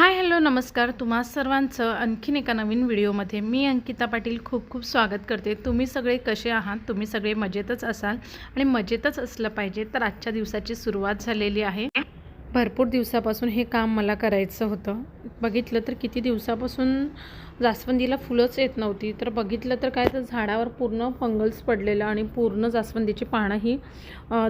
Hi hello नमस्कार तुम्हा सर्वांचं आणखीन एका नवीन व्हिडिओमध्ये. मी अंकिता पाटील खूप खूप स्वागत करते. तुम्ही सगळे कसे आहात? तुम्ही सगळे मजेतच असाल. आणि मजेतच असलं पाहिजे तर आजच्या दिवसाची सुरुवात झालेली आहे. भरपूर दिवसापासून हे काम मला करायचं होतं. बघितलं तर किती दिवसापासून जास्वंदीला फुलंच येत नव्हती. तर बघितलं तर काय तर झाडावर पूर्ण फंगल्स पडलेलं आणि पूर्ण जास्वंदीची पानं ही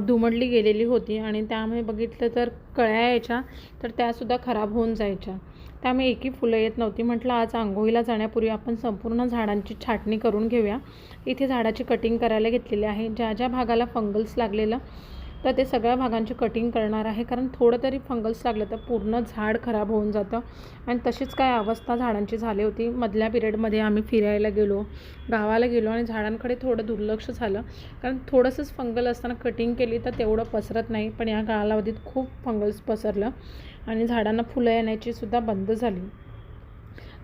दुमडली गेलेली होती आणि त्यामुळे बघितलं तर कळ्या यायच्या तर त्यासुद्धा खराब होऊन जायच्या. त्यामुळे एकही फुलं येत नव्हती. म्हटलं आज आंघोळीला जाण्यापूर्वी आपण संपूर्ण झाडांची छाटणी करून घेऊया. इथे झाडाची कटिंग करायला घेतलेली आहे. ज्या ज्या भागाला फंगल्स लागलेलं तर ते सगळ्या भागांची कटिंग करणार आहे. कारण थोडं तरी फंगल्स लागलं तर पूर्ण झाड खराब होऊन जातं. आणि तशीच काय अवस्था झाडांची झाली होती. मधल्या पिरियडमध्ये आम्ही फिरायला गेलो गावाला गेलो आणि झाडांकडे थोडं दुर्लक्ष झालं. कारण थोडंसंच फंगल असताना कटिंग केली तर तेवढं पसरत नाही. पण या कालावधीत खूप फंगल्स पसरलं आणि झाडांना फुलं येण्याची सुद्धा बंद झाली.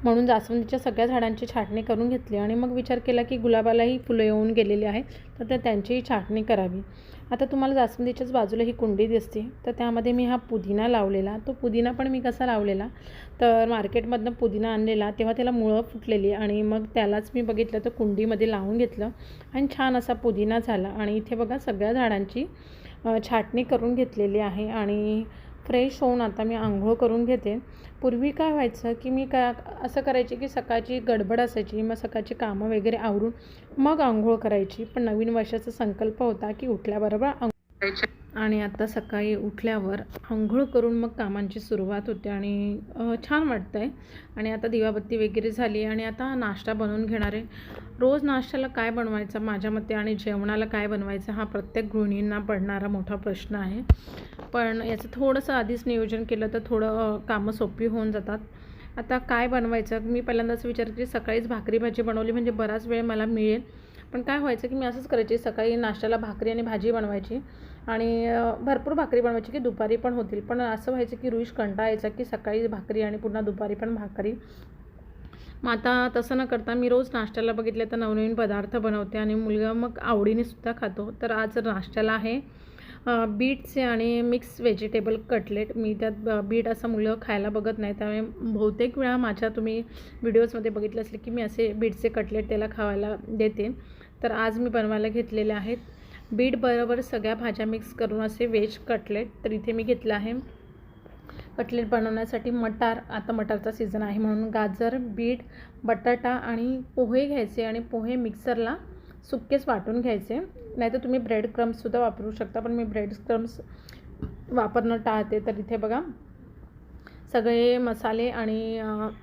म्हणून जास्वंदीच्या सगळ्या झाडांची छाटणी करून घेतली आणि मग विचार केला की गुलाबालाही फुलं येऊन गेलेली आहे तर त्या त्यांचीही छाटणी करावी. आता तुम्हाला जास्वंदीच्याच बाजूला ही कुंडी दिसते तर त्यामध्ये मी हा पुदिना लावलेला. तो पुदिना पण मी कसा लावलेला? तर मार्केटमधनं पुदिना आणलेला तेव्हा त्याला मुळं फुटलेली आणि मग त्यालाच मी बघितलं तर कुंडीमध्ये लावून घेतलं आणि छान असा पुदिना झाला. आणि इथे बघा सगळ्या झाडांची छाटणी करून घेतलेली आहे आणि फ्रेश होऊन आता मी आंघोळ करून घेते. पूर्वी काय व्हायचं की मी का असं करायची की सकाळची गडबड असायची मग सकाळची कामं वगैरे आवरून मग आंघोळ करायची. पण नवीन वर्षाचा संकल्प होता की उठल्याबरोबर आंघोळ करायची. आणि आता सकाळी उठल्यावर आंघोळ करून मग कामांची सुरुवात होते आणि छान वाटतं आहे आणि आता दिवाबत्ती वगैरे झाली आणि आता नाश्ता बनवून घेणार आहे. रोज नाश्त्याला काय बनवायचं माझ्या मते आणि जेवणाला काय बनवायचं हा प्रत्येक गृहिणींना पडणारा मोठा प्रश्न आहे. पण याचं थोडंसं आधीच नियोजन केलं तर थोडं कामं सोपी होऊन जातात. आता काय बनवायचं? मी पहिल्यांदाच विचार की सकाळीच भाकरी भाजी बनवली म्हणजे बराच वेळ मला मिळेल. पण काय व्हायचं की मी असंच करायची सकाळी नाश्त्याला भाकरी आणि भाजी बनवायची. आणि भरपूर भाकरी बनवायची की दुपारी पण होतील. पण असं व्हायचं की रुईश कंटाळायचा की सकाळी भाकरी आणि पुन्हा दुपारी पण भाकरी. मग आता तसं न करता मी रोज नाश्त्याला बघितलं तर नवनवीन पदार्थ बनवते आणि मुलगा मग आवडीने सुद्धा खातो. तर आज नाश्त्याला आहे बीटचे आणि मिक्स व्हेजिटेबल कटलेट. मी त्यात बीट असं मुलं खायला बघत नाही. त्यामुळे बहुतेक वेळा माझ्या तुम्ही व्हिडिओजमध्ये बघितलं असेल की मी असे बीटचे कटलेट त्याला खावायला देते. तर आज मी बनवायला घेतलेले आहेत बीट बरोबर सगळ्या भाज्या मिक्स करून असे व्हेज कटलेट. तर इथे मी घेतलं आहे कटलेट बनवण्यासाठी मटार. आता मटारचा सीझन आहे म्हणून गाजर बीट बटाटा आणि पोहे घ्यायचे आणि पोहे मिक्सरला सुक्केच वाटून घ्यायचे. नाहीतर तुम्ही ब्रेड क्रम्ससुद्धा वापरू शकता पण मी ब्रेड क्रम्स वापरणं टाळते. तर इथे बघा सगळे मसाले आणि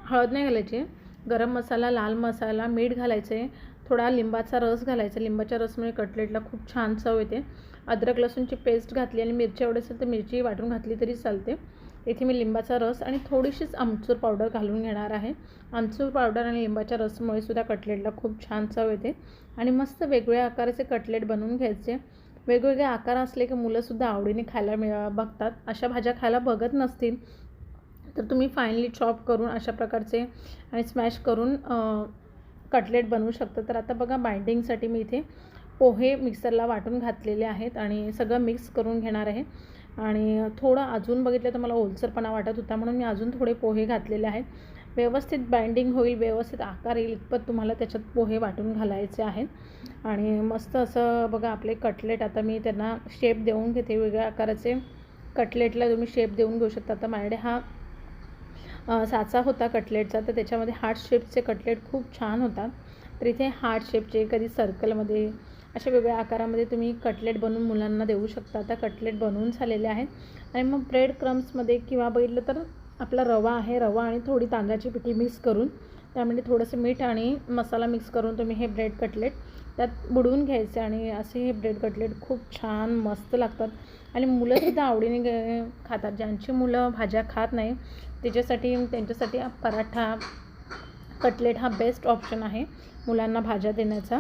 हळद नाही घालायचे. गरम मसाला लाल मसाला मीठ घालायचे. थोडा लिंबाचा रस घालायचा. लिंबाच्या रसमुळे कटलेटला खूप छान चव येते. अद्रक लसूणची पेस्ट घातली आणि मिरची एवढे असेल तर मिरची वाटून घातली तरी चालते. इथे मी लिंबाचा रस आणि थोडीशीच आमचूर पावडर घालून घेणार आहे. आमचूर पावडर आणि लिंबाच्या रसमुळे सुद्धा कटलेटला खूप छान चव येते. आणि मस्त वेगवेगळ्या आकाराचे कटलेट बनवून घ्यायचे. वेगवेगळे आकार असले की मुलंसुद्धा आवडीने खायला मिळ बघतात. अशा भाज्या खायला बघत नसतील तर तुम्ही फायनली चॉप करून अशा प्रकारचे आणि स्मॅश करून कटलेट बनवू शकतं. तर आता बघा बाइंडिंगसाठी मी इथे पोहे मिक्सरला वाटून घातलेले आहेत आणि सगळं मिक्स करून घेणार आहे. आणि थोडं अजून बघितलं तर मला ओलसरपणा वाटत होता म्हणून मी अजून थोडे पोहे घातलेले आहेत. व्यवस्थित बाइंडिंग होईल व्यवस्थित आकार येईल इतपत तुम्हाला त्याच्यात पोहे वाटून घालायचे आहेत. आणि मस्त असं बघा आपले कटलेट आता मी त्यांना शेप देऊन घेते. वेगळ्या आकाराचे कटलेटला तुम्ही शेप देऊन घेऊ शकता. आता माझ्याकडे हा साचा होता कटलेटचा तर त्याच्यामध्ये हार्ट शेपचे कटलेट खूप छान होतात तर इथे हार्ट शेपचे कधी सर्कलमध्ये अशा वेगवेगळ्या आकारामध्ये तुम्ही कटलेट बनवून मुलांना देऊ शकता. आता कटलेट बनवून झालेले आहेत. आणि मग ब्रेड क्रम्समध्ये किंवा बघितलं तर आपला रवा आहे रवा आणि थोडी तांदळाची पिठी मिक्स करून त्यामध्ये थोडंसं मीठ आणि मसाला मिक्स करून तुम्ही हे ब्रेड कटलेट त्यात बुडवून घ्यायचे आणि असे हे ब्रेड कटलेट खूप छान मस्त लागतात. आणि मुलंसुद्धा आवडीने खातात. ज्यांची मुलं भाज्या खात नाही त्याच्यासाठी त्यांच्यासाठी पराठा कटलेट हा बेस्ट ऑप्शन आहे मुलांना भाज्या देण्याचा.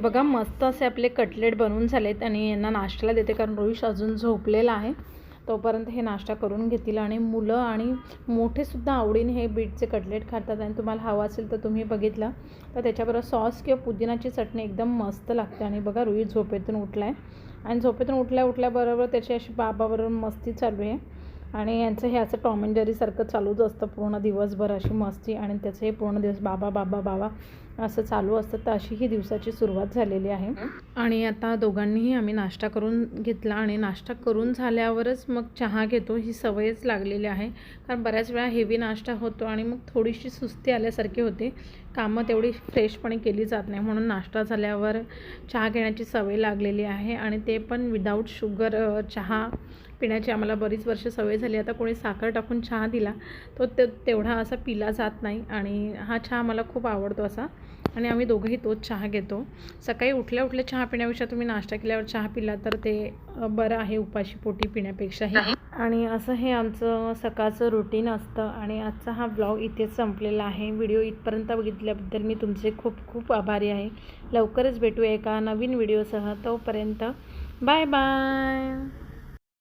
बघा मस्त असे आपले कटलेट बनवून झालेत आणि यांना नाश्त्याला देते कारण रोहिश अजून झोपलेला आहे. तोपर्यंत हे नाश्ता करून घेतील आणि मुलं आणि मोठेसुद्धा आवडीने हे बीटचे कटलेट खातात आणि तुम्हाला हवं असेल तर तुम्ही बघितलं तर त्याच्याबरोबर सॉस किंवा पुदिनाची चटणी एकदम मस्त लागते आणि बघा रोहित झोपेतून उठला आहे आणि झोपेतून उठल्या उठल्याबरोबर त्याची अशी बाबाबरोबर मस्ती चालू आहे. आणि यांचं हे असं टॉम अँड जेरीसारखं चालूच असतं पूर्ण दिवसभर अशी मस्ती आणि त्याचं हे पूर्ण दिवस बाबा बाबा बाबा असं चालू असतं. तर अशी ही दिवसाची सुरुवात झालेली आहे. आणि आता दोघांनीही आम्ही नाश्ता करून घेतला आणि नाश्ता करून झाल्यावरच मग चहा घेतो ही सवयच लागलेली आहे. कारण बऱ्याच वेळा हेवी नाश्ता होतो आणि मग थोडीशी सुस्ती आल्यासारखी होते. कामं तेवढी फ्रेशपणे केली जात नाही. म्हणून नाश्ता झाल्यावर चहा घेण्याची सवय लागलेली आहे आणि ते पण विदाऊट शुगर चहा पिण्याची आम्हाला बरीच वर्ष सवय झाली. आता कोणी साखर टाकून चहा दिला तो ते तेवढा असा पिला जात नाही आणि हा चहा मला खूप आवडतो असा. आणि आम्ही दोघंही तोच चहा घेतो. सकाळी उठल्या उठल्या चहा पिण्यापेक्षा तुम्ही नाश्ता केल्यावर चहा पिला तर ते बरं आहे उपाशी पोटी पिण्यापेक्षाही. आणि असं हे आमचं सकाळचं रुटीन असतं आणि आजचा हा ब्लॉग इथेच संपलेला आहे. व्हिडिओ इथपर्यंत बघितल्याबद्दल मी तुमचे खूप खूप आभारी आहे. लवकरच भेटूया एका नवीन व्हिडिओसह तोपर्यंत बाय बाय